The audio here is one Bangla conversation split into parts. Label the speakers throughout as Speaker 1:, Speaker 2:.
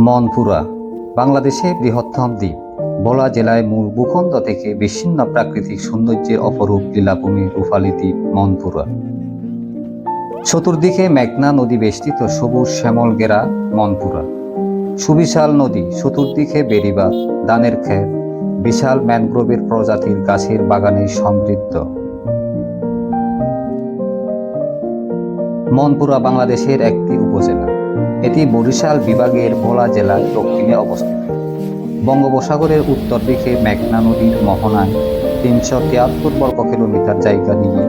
Speaker 1: মনপুরা, বাংলাদেশের বৃহত্তম দ্বীপ। ভোলা জেলায় মূল ভূখণ্ড থেকে বিচ্ছিন্ন প্রাকৃতিক সৌন্দর্যের অপরূপ লীলাভূমি রূপালী দ্বীপ মনপুরা। চতুর্দিকে মেঘনা নদী বেষ্টিত সবুজ শ্যামল গেরা মনপুরা। সুবিশাল নদী চতুর্দিকে বেড়িবাঁধ, দানের ক্ষেত, বিশাল ম্যানগ্রোভের প্রজাতির গাছের বাগানে সমৃদ্ধ। মনপুরা বাংলাদেশের একটি উপজেলা। এটি বরিশাল বিভাগের ভোলা জেলার দক্ষিণে অবস্থিত। বঙ্গোপসাগরের উত্তর দিকে মেঘনা নদীর মোহনায় তিনশো তিয়াত্তর বর্গ কিলোমিটার জায়গা নিয়ে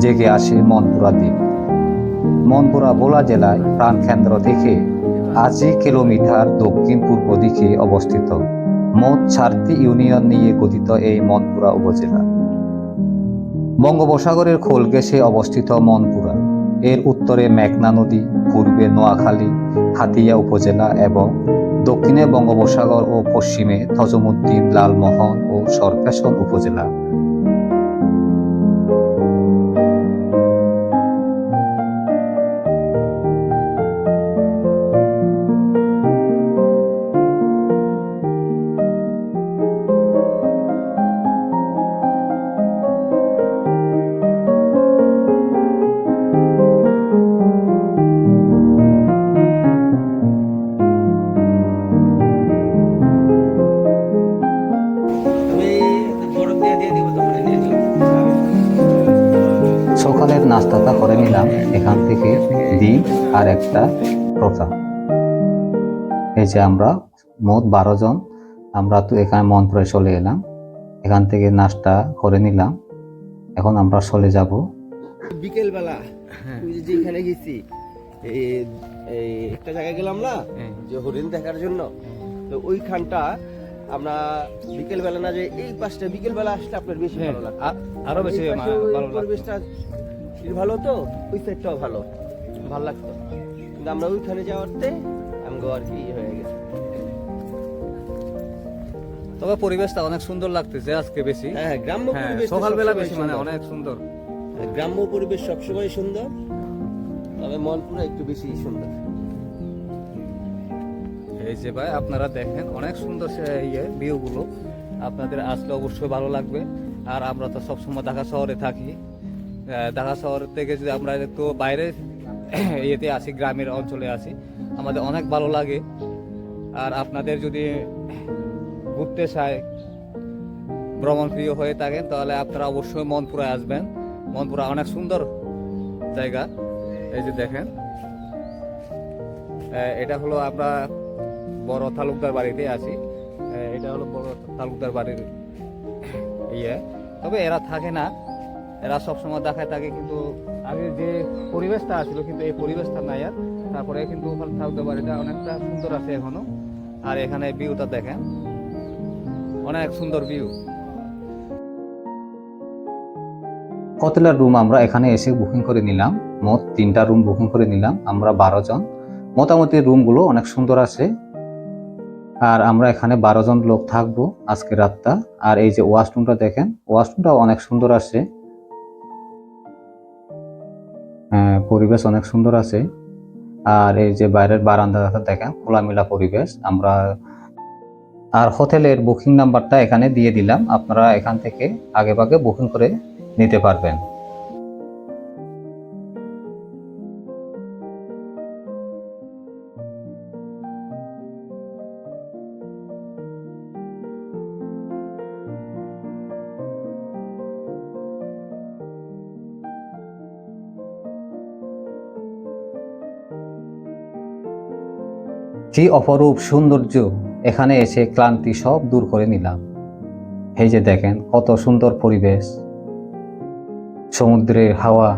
Speaker 1: জেগে আসে মনপুরা দ্বীপ। মনপুরা ভোলা জেলায় প্রাণকেন্দ্র থেকে আশি কিলোমিটার দক্ষিণ পূর্ব দিকে অবস্থিত। মোট চারটি ইউনিয়ন নিয়ে গঠিত এই মনপুরা উপজেলা। বঙ্গোপসাগরের খোলগেসে অবস্থিত মনপুরা এর উত্তরে মেঘনা নদী, পূর্বে নোয়াখালী, হাতিয়া উপজেলা এবং দক্ষিণে বঙ্গোপসাগর ও পশ্চিমে থজমুদ্দিন লালমোহন ও সরকেশ্বর উপজেলা। একটা প্রথা এই যে আমরা মোট বারো জন আমরা তো এখানে মন্ত্রয়ে চলে এলাম। এখান থেকে নাস্তা করে নিলাম। এখন আমরা চলে যাব।
Speaker 2: বিকেল বেলা যেখানে গেছি এই এই একটা জায়গায় গেলাম না? যে হরিণ দেখার জন্য। তো ওইখানটা আমরা বিকেল বেলা না যে এই পাশটা বিকেল বেলা আসলে আপনার বেশি ভালো লাগে।
Speaker 3: আরও বেশি ভালো
Speaker 2: পরিবেশটা ভালো তো ওই সাইডটাও ভালো। ভালো লাগতো। কিন্তু আমরা ওইখানে যাওয়াতে আমগো আর কি হয়ে গেছে।
Speaker 3: তবে পরিবেশটা অনেক সুন্দর লাগতেছে আজকে বেশি।
Speaker 2: হ্যাঁ হ্যাঁ, গ্রাম্য
Speaker 3: হ্যাঁ
Speaker 2: পরিবেশ
Speaker 3: সকালবেলা বেশি মানে অনেক সুন্দর।
Speaker 2: গ্রাম্য পরিবেশ সবসময় সুন্দর তবে মনপুরা একটু বেশি সুন্দর।
Speaker 3: এই যে ভাই আপনারা দেখেন অনেক সুন্দর সে ইয়ে ভিউ গুলো আপনাদের আসলে অবশ্যই ভালো লাগবে। আর আমরা তো সবসময় ঢাকা শহরে থাকি। ঢাকা শহর থেকে যদি আমরা একটু বাইরে ইয়েতে আসি গ্রামের অঞ্চলে আসি আমাদের অনেক ভালো লাগে। আর আপনাদের যদি ঘুরতে চায়, ভ্রমণ প্রিয় হয়ে থাকেন, তাহলে আপনারা অবশ্যই মনপুরায় আসবেন। মনপুরা অনেক সুন্দর জায়গা। এই যে দেখেন। এটা হলো আমরা বড় তালুকদার বাড়িতে আছি। এটা হলো বড় তালুকদার বাড়ির ইয়ে। তবে এরা থাকে না। এরা সবসময় দেখায় থাকে, কিন্তু আগে যে পরিবেশটা আছিল, কিন্তু এই পরিবেশটা নাই আর। তারপরে কিন্তু ওখানে তালুকদার বাড়িটা অনেকটা সুন্দর আছে এখনও। আর এখানে ভিউটা দেখেন, অনেক সুন্দর ভিউ
Speaker 1: হোটেলের রুম আমরা এখানে এসে বুকিং করে নিলাম। মোট তিনটা রুম বুকিং করে নিলাম, আমরা বারো জন। মোটামুটি রুমগুলো অনেক সুন্দর আছে। আর আমরা এখানে বারো জন লোক থাকব আজকে রাতটা। আর এই যে ওয়াশরুমটা দেখেন ওয়াশরুমটাও অনেক সুন্দর আছে। পরিবেশ অনেক সুন্দর আছে। আর এই যে বাইরের বারান্দাটা দেখেন, খোলামেলা পরিবেশ। আমরা আর হোটেলের বুকিং নাম্বারটা এখানে দিয়ে দিলাম। আপনারা এখান থেকে আগে ভাগে বুকিং করে নিতে পারবেন। কি অপরূপ সৌন্দর্য এখানে এসে ক্লান্তি সব দূর করে নিলাম। এই যে দেখেন কত সুন্দর পরিবেশ। সমুদ্রের হাওয়া।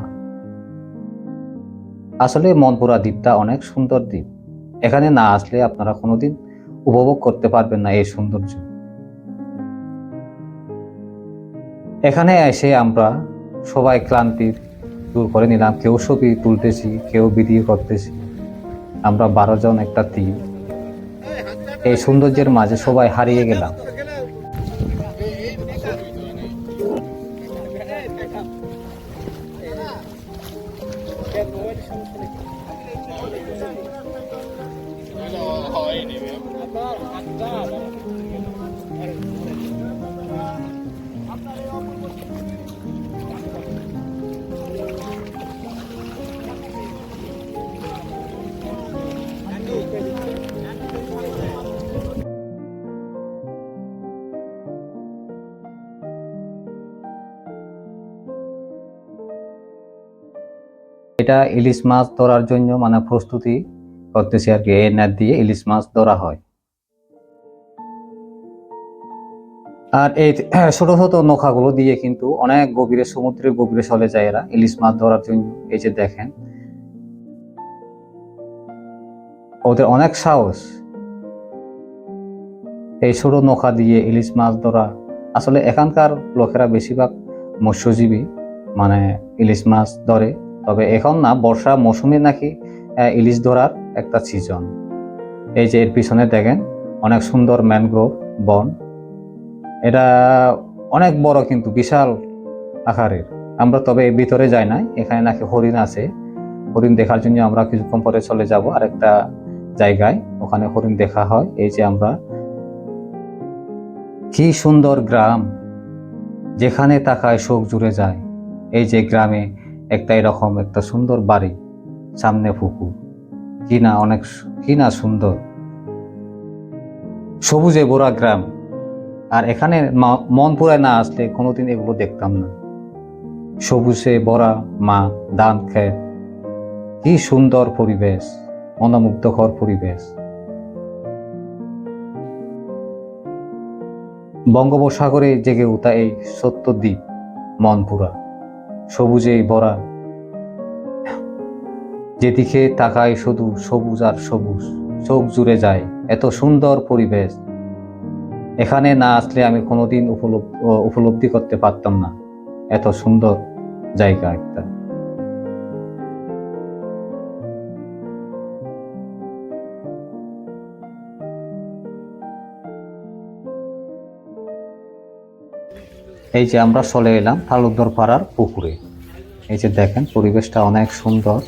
Speaker 1: আসলে মনপুরা দ্বীপটা অনেক সুন্দর দ্বীপ। এখানে না আসলে আপনারা কোনোদিন উপভোগ করতে পারবেন না এই সৌন্দর্য। এখানে এসে আমরা সবাই ক্লান্তি দূর করে নিলাম। কেউ ছবি তুলতেছি, কেউ ভিডিও করতেছি। আমরা বারো জন একটা টিম এই সৌন্দর্যের মাঝে সবাই হারিয়ে গেলাম। এটা ইলিশ মাছ ধরার জন্য মানে প্রস্তুতি করতেছি আর কি, এই নেট দিয়ে ইলিশ মাছ ধরা হয়। আর এই ছোট ছোট নৌকাগুলো দিয়ে কিন্তু অনেক গভীরে সমুদ্রের গভীরে চলে যায় এরা ইলিশ মাছ ধরার জন্য, এই যে দেখেন। ওদের অনেক সাহস। এই ছোট নৌকা দিয়ে ইলিশ মাছ ধরা, আসলে এখানকার লোকেরা বেশিরভাগ মৎস্যজীবী মানে ইলিশ মাছ ধরে। তবে এখন না, বর্ষা মৌসুমে নাকি ইলিশ ধরার একটা সিজন এই যে এর পিছনে দেখেন, অনেক সুন্দর ম্যানগ্রোভ বন। এটা অনেক বড় কিন্তু, বিশাল আকারের। আমরা তবে ভিতরে যাই নাই, এখানে নাকি হরিণ আছে। হরিণ দেখার জন্য আমরা কিছুক্ষণ পরে চলে যাব আর একটা জায়গায়, ওখানে হরিণ দেখা হয়। এই যে আমরা, কি সুন্দর গ্রাম, যেখানে তাকায় শোক জুড়ে যায়। এই যে গ্রামে একটা এরকম একটা সুন্দর বাড়ি, সামনে পুকুর। কি না অনেক কি না সুন্দর। সবুজে ভরা গ্রাম। আর এখানে মা- মন পুরায় না আসলে কোনোদিন এগুলো দেখতাম না। সবুজে ভরা মা, ধান খেত কি সুন্দর পরিবেশ, মনোমুগ্ধকর পরিবেশ। বঙ্গোপসাগরে জেগে ওঠা এই সত্য দ্বীপ, মনপুরা। সবুজে বরা যেদিকে তাকায় শুধু সবুজ আর সবুজ, চোখ জুড়ে যায় এত সুন্দর পরিবেশ। এখানে না আসলে আমি কোনোদিন উপলব- উপলব্ধি করতে পারতাম না, এত সুন্দর জায়গা একটা। এই যে আমরা চলে এলাম তালুকদর পাড়ার পুকুরে। এই যে দেখেন পরিবেশটা অনেক সুন্দর।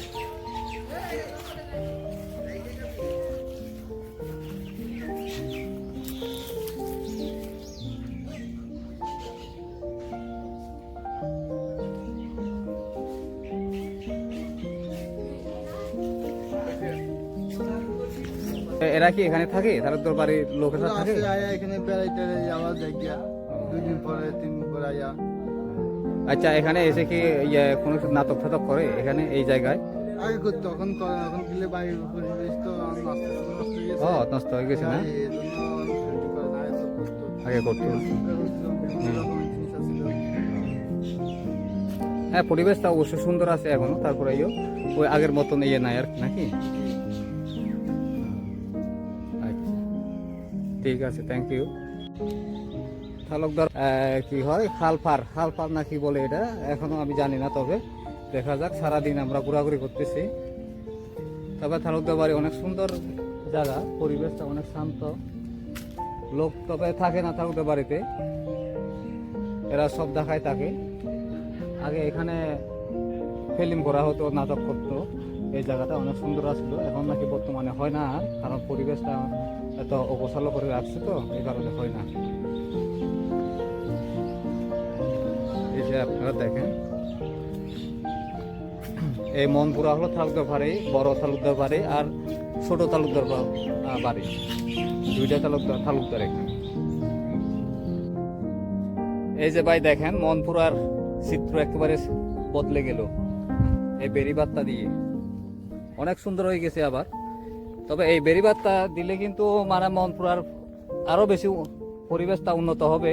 Speaker 3: এরা কি এখানে থাকে? তালুকদার বাড়ির লোকেরা থাকে?
Speaker 4: এখানে বেড়াইতে যাওয়া জায়গা দুই দিন পরে তিন দিন পরে আয়া।
Speaker 3: আচ্ছা এখানে এসে কি ইয়ে কোনো কিছু নাটক ফাটক করে এখানে এই জায়গায়?
Speaker 4: আগে করতো এখন করে এখন গেলে বাড়ির পরিবেশ তো নষ্ট হয়ে গেছে।
Speaker 3: হয়ে না?
Speaker 4: না, আগে করতো।
Speaker 3: হ্যাঁ পরিবেশটা অবশ্যই সুন্দর আছে এখনও তারপরে ওই আগের মতন ইয়ে নাই আর কি, নাকি? আচ্ছা ঠিক আছে থ্যাংক ইউ তালুকদার আহ, কি হয়? খালপার খালপার না কি বলে এটা? এখনও আমি জানি না তবে দেখা যাক সারাদিন আমরা ঘোরাঘুরি করতেছি। তবে তালুকদার বাড়ি অনেক সুন্দর জায়গা পরিবেশটা অনেক শান্ত। লোক তবে থাকে না তালুকদার বাড়িতে। এরা সব দেখায় থাকে। আগে এখানে ফিল্ম করা হতো নাটক করতো। এই জায়গাটা অনেক সুন্দর আসলো। এখন নাকি বর্তমানে হয় না কারণ পরিবেশটা এত অবসাল করে রাখছে তো এই কারণে হয় না। যে আপনারা দেখেন, এই মনপুরা হলো তালুকদার বাড়ি, বড় তালুকদার বাড়ি আর ছোট তালুকদার বাড়ি। দুইটা তালুকদার তালুকদার এখানে। এই যে ভাই দেখেন, মনপুরার চিত্র একেবারে বদলে গেল। এই বেরিবাত্তা দিয়ে। অনেক সুন্দর হয়ে গেছে আবার। তবে এই বেরিবাত্তা দিলে কিন্তু মানে মনপুরার আরও বেশি পরিবেশটা উন্নত হবে।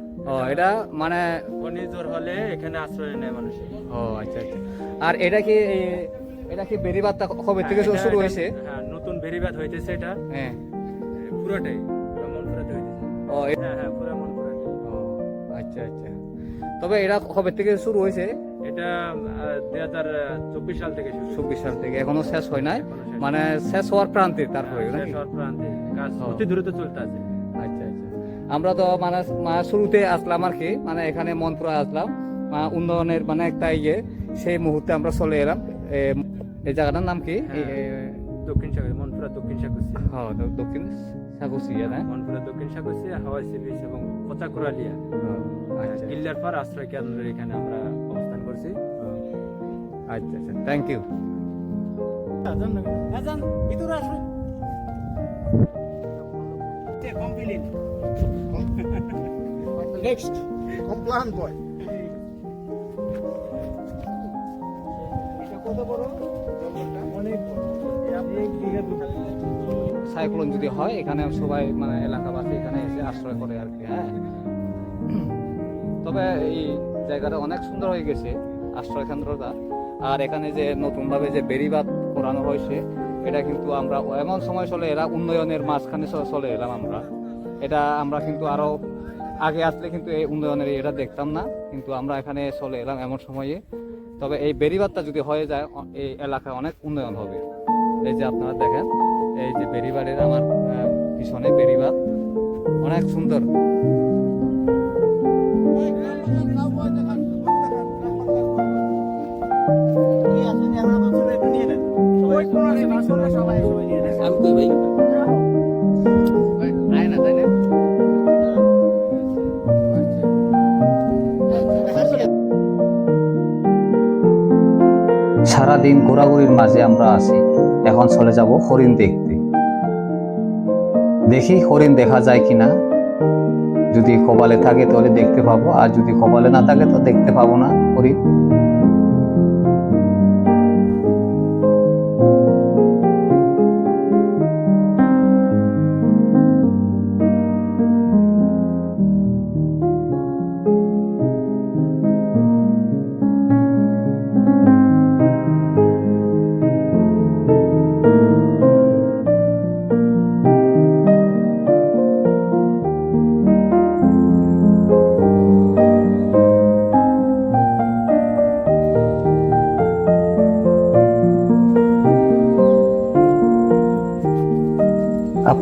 Speaker 3: ও এটা মানে
Speaker 5: ঘূর্ণিঝড় হলে এখানে আশ্রয় নেয় মানুষ।
Speaker 3: ও আচ্ছা আচ্ছা। আর এটা কি এটা কি বেরিবাদটা কবে থেকে শুরু হয়েছে?
Speaker 5: হ্যাঁ নতুন বেরিবাদ হইতেছে এটা।
Speaker 3: হ্যাঁ।
Speaker 5: পুরোটাই মনপুরাতে হইতেছে।
Speaker 3: ও
Speaker 5: হ্যাঁ হ্যাঁ পুরো মনপুরাতে।
Speaker 3: ও, আচ্ছা আচ্ছা। তবে এটা কবে থেকে শুরু হয়েছে?
Speaker 5: এটা দুই হাজার চব্বিশ সাল থেকে
Speaker 3: চব্বিশ সাল থেকে এখনও শেষ হয় নাই। মানে শেষ হওয়ার প্রান্তে তারপরে
Speaker 5: হ্যাঁ, শেষ হওয়ার প্রান্তে। কাজ। অতি দ্রুত চলতে আছে।
Speaker 3: আমরা তো মানে শুরুতে আসলাম আর কি মানে এখানে মনপুরা আসলাম। মানে উন্নয়নের মানে একটা ইয়ে সেই মুহূর্তে আমরা চলে এলাম। এ, এই জায়গাটার নাম কি?
Speaker 5: হ্যাঁ। দক্ষিণ সাগর মনপুরা দক্ষিণ
Speaker 3: হ্যাঁ দক্ষিণ না?
Speaker 5: মনপুরা দক্ষিণ সাগরসি হাওয়াই সি বিচ এবং পচাকুরালিয়া
Speaker 3: আচ্ছা।
Speaker 5: কিল্লার পার আশ্রয় কেন্দ্রের এখানে আমরা অবস্থান করছি।
Speaker 3: আচ্ছা আচ্ছা thank you
Speaker 4: next Complan boy
Speaker 3: cyclone যদি হয় এখানে সবাই মানে এলাকাবাসী এখানে এসে আশ্রয় করে আর কি হ্যাঁ? তবে এই জায়গাটা অনেক সুন্দর হয়ে গেছে আশ্রয় কেন্দ্রটা। আর এখানে যে নতুনভাবে যে বেরিবাদ করানো হয়েছে এটা কিন্তু আমরা এমন সময় চলে এরা উন্নয়নের মাঝখানে চলে এলাম আমরা। এটা আমরা কিন্তু আরও আগে আসলে কিন্তু এই উন্নয়নের এটা দেখতাম না, কিন্তু আমরা এখানে চলে এলাম এমন সময়ে। তবে এই বেরিবাদটা যদি হয়ে যায় এই এলাকায় অনেক উন্নয়ন হবে। এই যে আপনারা দেখেন, এই যে বেরিবারের আমার পিছনে বেরিবাদ অনেক সুন্দর।
Speaker 1: সারাদিন ঘোরাঘুরির মাঝে আমরা আছি। এখন চলে যাব হরিণ দেখতে। দেখি হরিণ দেখা যায় কিনা। যদি কপালে থাকে তাহলে দেখতে পাবো, আর যদি কপালে না থাকে তো দেখতে পাবো না হরিণ।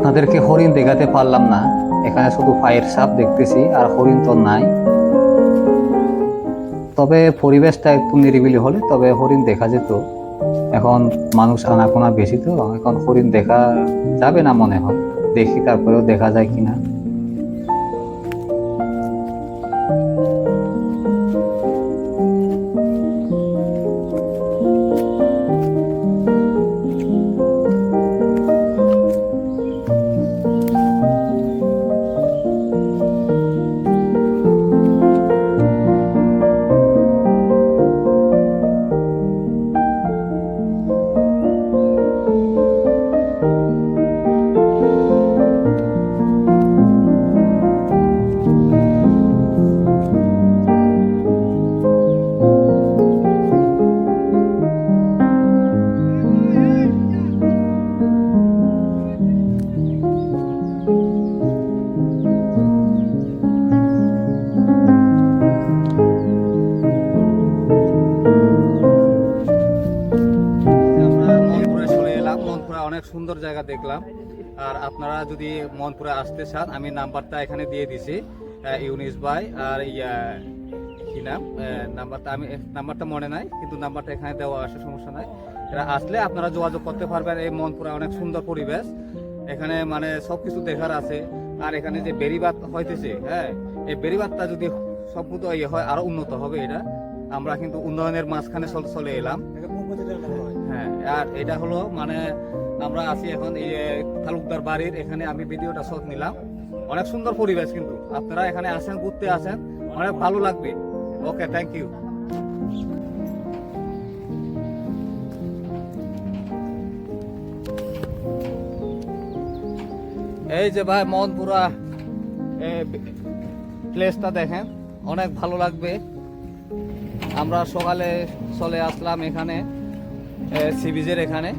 Speaker 1: আপনাদেরকে হরিণ দেখাতে পারলাম না। এখানে শুধু পায়ের সাপ দেখতেছি, আর হরিণ তো নাই। তবে পরিবেশটা একটু নিরিবিলি হলে তবে হরিণ দেখা যেত। এখন মানুষ আনাগোনা বেশি তো, এখন হরিণ দেখা যাবে না মনে হয়। দেখি তারপরেও দেখা যায় কিনা।
Speaker 3: অনেক সুন্দর জায়গা দেখলাম। আর আপনারা যদি মনপুরে আসতে চান আমি নাম্বারটা এখানে দিয়ে দিছি। ইউনিস ভাই আর ইয়া কি নাম? নাম্বারটা আমি নাম্বারটা মনে নাই কিন্তু নাম্বারটা এখানে দেওয়া আছে সমস্যা নাই। এরা আসলে আপনারা যোগাযোগ করতে পারবেন এই মনপুরা অনেক সুন্দর পরিবেশ। এখানে মানে সব কিছু দেখার আছে। আর এখানে যে বেরিবাদ হইতেছে হ্যাঁ এই বেরিবাদটা যদি সম্পূর্ণ ইয়ে হয় আরও উন্নত হবে এটা। আমরা কিন্তু উন্নয়নের মাঝখানে চলে এলাম। হ্যাঁ আর এটা হলো মানে আমরা আছি এখন এই তালুকদার বাড়ির, এখানে আমি ভিডিওটা শট নিলাম। অনেক সুন্দর পরিবেশ কিন্তু। আপনারা এখানে আসেন, ঘুরতে আসেন, অনেক ভালো লাগবে। ওকে থ্যাংক ইউ এই যে ভাই, মনপুরা প্লেসটা দেখেন। অনেক ভালো লাগবে। আমরা সকালে চলে আসলাম এখানে সিবিজের এখানে।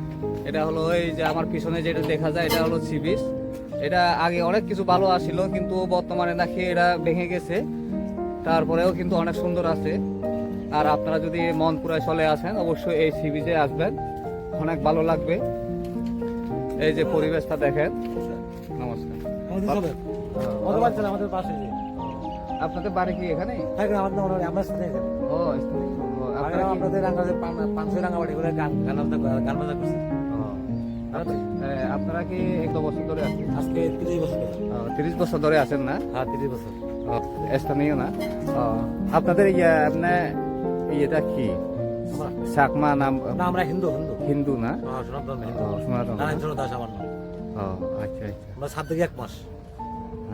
Speaker 3: এটা হলো এই যে আমার পিছনে যেটা দেখা যায় এটা হলো সি বিচ এটা আগে অনেক কিছু ভালো আসছিল কিন্তু বর্তমানে নাকি এটা ভেঙে গেছে। তারপরেও কিন্তু অনেক সুন্দর আছে। আর আপনারা যদি মন মনপুরায় চলে আসেন অবশ্যই এই সি বিচে আসবেন। অনেক ভালো লাগবে। এই যে পরিবেশটা দেখেন। নমস্কার।
Speaker 5: আমাদের পাশে
Speaker 3: আপনাদের বাড়ি কি এখানে?
Speaker 5: আমরা
Speaker 3: ও
Speaker 5: আপনাদের গান গান গান বাজা করছি।
Speaker 3: আপনারা কি এক বছর ধরে আছেন?
Speaker 5: আজকে তিরিশ বছর
Speaker 3: তিরিশ বছর ধরে আছেন না?
Speaker 5: হ্যাঁ তিরিশ বছর।
Speaker 3: স্থানীয় না? আপনাদের ইয়ে আপনার ইয়েটা কি? চাকমা নাম
Speaker 5: আমরা হিন্দু হিন্দু।
Speaker 3: হিন্দু না?
Speaker 5: হ্যাঁ সনাতন? নারায়ণ দাস আমার নাম
Speaker 3: ও আচ্ছা আচ্ছা।
Speaker 5: আমরা সাত থেকে এক মাস।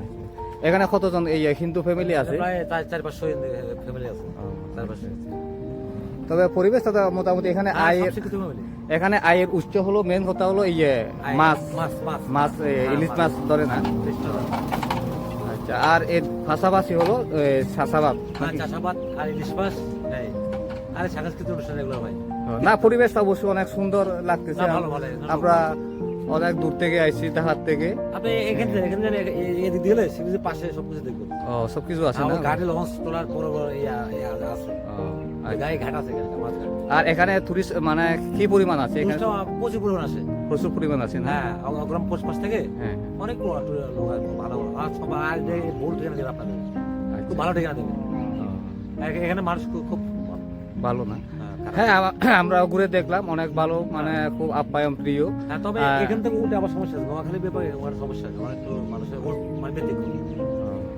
Speaker 3: আচ্ছা। এখানে কতজন এই হিন্দু ফ্যামিলি আছে?
Speaker 5: প্রায় চার পাঁচশো ফ্যামিলি আছে। চার পাঁচশো।
Speaker 3: তবে পরিবেশটা মোটামুটি এখানে আয়ের
Speaker 5: ফ্যামিলি
Speaker 3: এখানে আয়ের উৎস হলো মেন কথা হলো ইয়ে মাছ।
Speaker 5: মাছ মাছ।
Speaker 3: ইলিশ মাছ। ধরে না? আচ্ছা আর এর পাশাপাশি হলো চাষাবাদ
Speaker 5: হ্যাঁ চাষাবাদ আর ইলিশ মাছ এই। আর সাংস্কৃতিক অনুষ্ঠান এগুলো ভাই
Speaker 3: না পরিবেশটা অবশ্যই অনেক সুন্দর লাগতেছে। আমরা অনেক দূর থেকে আইছি তাহার থেকে।
Speaker 5: আপনি এখানে যান, এখানে এ- এদিক দিয়ে গেলে পাশে সবকিছু দেখবেন
Speaker 3: ও সবকিছু আছে না?
Speaker 5: গাড়ি লঞ্চ তোলার ইয়া ইয়া আছে। গাড়ি ঘাট আছে
Speaker 3: আর এখানে টুরিস্ট মানে কি পরিমাণ আছে? এখানে
Speaker 5: প্রচুর পরিমাণ আছে।
Speaker 3: প্রচুর পরিমাণ আছে
Speaker 5: হ্যাঁ অগ্রাম পোস্ট পাশ থেকে
Speaker 3: হ্যাঁ
Speaker 5: অনেক লোক ভালো। আর সব আর যে ভুল ঠিকানা দেবে আপনাদের।
Speaker 3: আচ্ছা।
Speaker 5: খুব ভালো ঠিকানা দেবে। এখানে মানুষ খুব খুব
Speaker 3: ভালো। না?
Speaker 5: হ্যাঁ,
Speaker 3: হ্যাঁ আমরা ঘুরে দেখলাম অনেক ভালো মানে খুব আপ্যায়ন প্রিয়।
Speaker 5: হ্যাঁ তবে
Speaker 3: হ্যাঁ।
Speaker 5: এখান থেকে উল্টে আবার সমস্যা আছে নোয়াখালী ব্যাপারে অনেক সমস্যা আছে অনেক মানুষের মানে ব্যতিক্রম।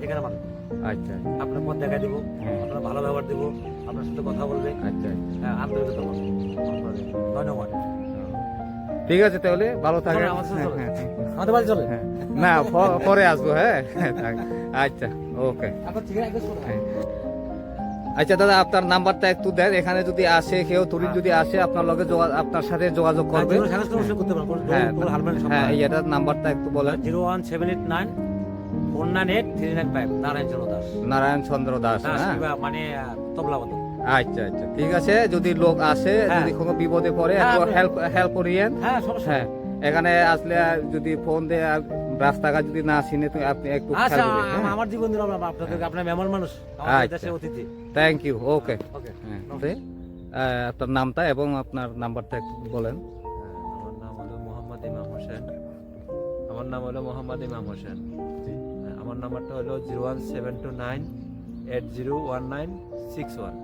Speaker 5: এখানে মানুষ।
Speaker 3: আচ্ছা।
Speaker 5: আপনার পথ দেখা দিব
Speaker 3: হ্যাঁ।
Speaker 5: আপনার ভালো ব্যবহার দিব। আপনার সাথে কথা বলবে
Speaker 3: আচ্ছা
Speaker 5: হ্যাঁ আন্তরিকতা বলবে। ধন্যবাদ।
Speaker 3: ঠিক আছে তাহলে ভালো
Speaker 5: চলো।
Speaker 3: হ্যাঁ, হ্যাঁ,
Speaker 5: আমাদের বাড়ি চলে।
Speaker 3: হ্যাঁ। না পরে আসব হ্যাঁ আচ্ছা ওকে।
Speaker 5: একটু
Speaker 3: আচ্ছা দাদা আপনার নাম্বারটা একটু দেন। এখানে যদি আসে কেউ টুরিস্ট যদি আসে আপনার লগে আপনার সাথে যোগাযোগ করবে।
Speaker 5: হ্যাঁ।
Speaker 3: এটার নাম্বারটা একটু বলেন।
Speaker 5: Zero one seven eight nine four nine eight three nine five Narayan Chandra Das.
Speaker 3: Narayan Chandra Das
Speaker 5: মানে
Speaker 3: আচ্ছা আচ্ছা ঠিক আছে যদি লোক আসে
Speaker 5: হ্যাঁ।
Speaker 3: যদি কোনো বিপদে পড়ে
Speaker 5: হ্যাঁ,
Speaker 3: একটু হেল্প হেল্প করিয়েন।
Speaker 5: হ্যাঁ
Speaker 3: হ্যাঁ এখানে আসলে আর যদি ফোন দিয়ে আর রাস্তাঘাট যদি না চিনে তো আপনি একটু
Speaker 5: আচ্ছা আমার জীবন দিলাম আপনাদের আপনার মেহমান মানুষ
Speaker 3: আচ্ছা।
Speaker 5: আমাদের দেশের অতিথি।
Speaker 3: থ্যাংক ইউ ওকে
Speaker 5: ওকে
Speaker 3: হ্যাঁ আপনার নামটা এবং আপনার নাম্বারটা একটু বলেন।
Speaker 6: আমার নাম হলো মোহাম্মদ ইমাম হোসেন। আমার নাম হলো মোহাম্মদ ইমাম হোসেন। হ্যাঁ, আমার নাম্বারটা হলো zero one seven two nine eight zero one nine six one.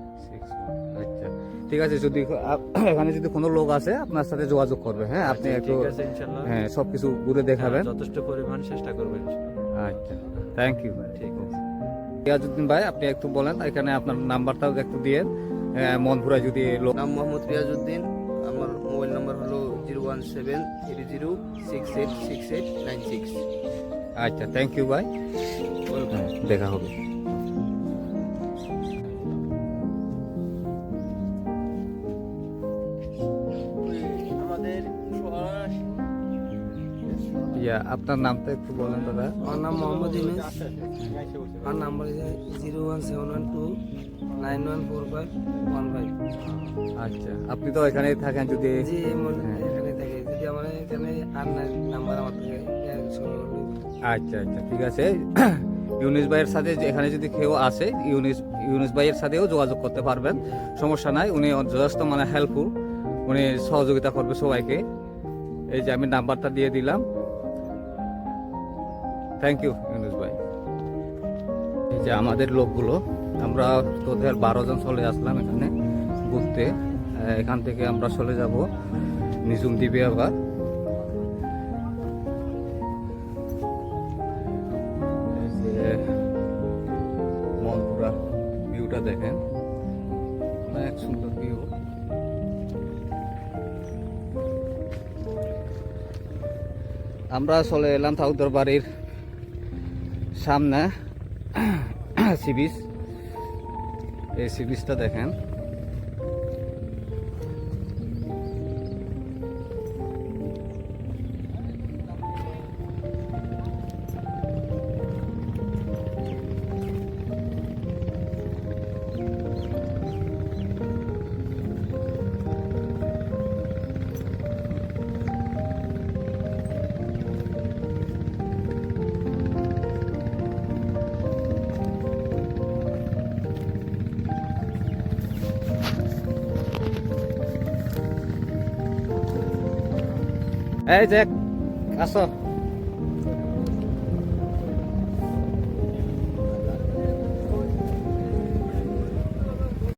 Speaker 3: আচ্ছা ঠিক আছে যদি এখানে যদি কোনো লোক আছে আপনার সাথে যোগাযোগ করবে হ্যাঁ? আপনি একটু
Speaker 6: ঠিক আছে ইনশাল্লাহ।
Speaker 3: হ্যাঁ সবকিছু ঘুরে দেখাবেন।
Speaker 6: হ্যাঁ, যথেষ্ট পরিমাণ চেষ্টা করবেন
Speaker 3: আচ্ছা থ্যাংক ইউ
Speaker 6: ঠিক আছে।
Speaker 3: রিয়াজুদ্দিন ভাই আপনি একটু বলেন এখানে আপনার নাম্বারটাও একটু দিয়ে মন ভুরা যদি লোক
Speaker 7: নাম মোহাম্মদ রিয়াজউদ্দিন আমার মোবাইল নাম্বার হলো zero one seven three zero six eight six eight nine six.
Speaker 3: আচ্ছা থ্যাংক ইউ ভাই। হ্যাঁ, দেখা হবে। ইয়া আপনার নামটা একটু বলেন দাদা।
Speaker 8: আমার নাম মোহাম্মদ ইউনুস। আমার number zero one seven one two nine one four five one five
Speaker 3: আচ্ছা আপনি তো এখানেই থাকেন যদি
Speaker 8: জি এখানে থাকে। যদি আমার এখানে আর নাম্বার আমার থেকে
Speaker 3: আচ্ছা আচ্ছা ঠিক আছে। ইউনিস ভাইয়ের সাথে এখানে যদি কেউ আসে ইউনিস ইউনিস ভাইয়ের সাথেও যোগাযোগ করতে পারবেন। সমস্যা নাই উনি যথেষ্ট মানে হেল্পফুল উনি সহযোগিতা করবে সবাইকে। এই যে আমি নাম্বারটা দিয়ে দিলাম। থ্যাংক ইউ ইউনুস ভাই। এই যে আমাদের লোকগুলো, আমরা তোদের বারো জন চলে আসলাম এখানে ঘুরতে। এখান থেকে আমরা চলে যাব নিজুম দিবি আবার আমরা চলে এলাম তাউদ্দর বাড়ির সামনে। Sea beach. এই সি দেখেন। এই যে আসো।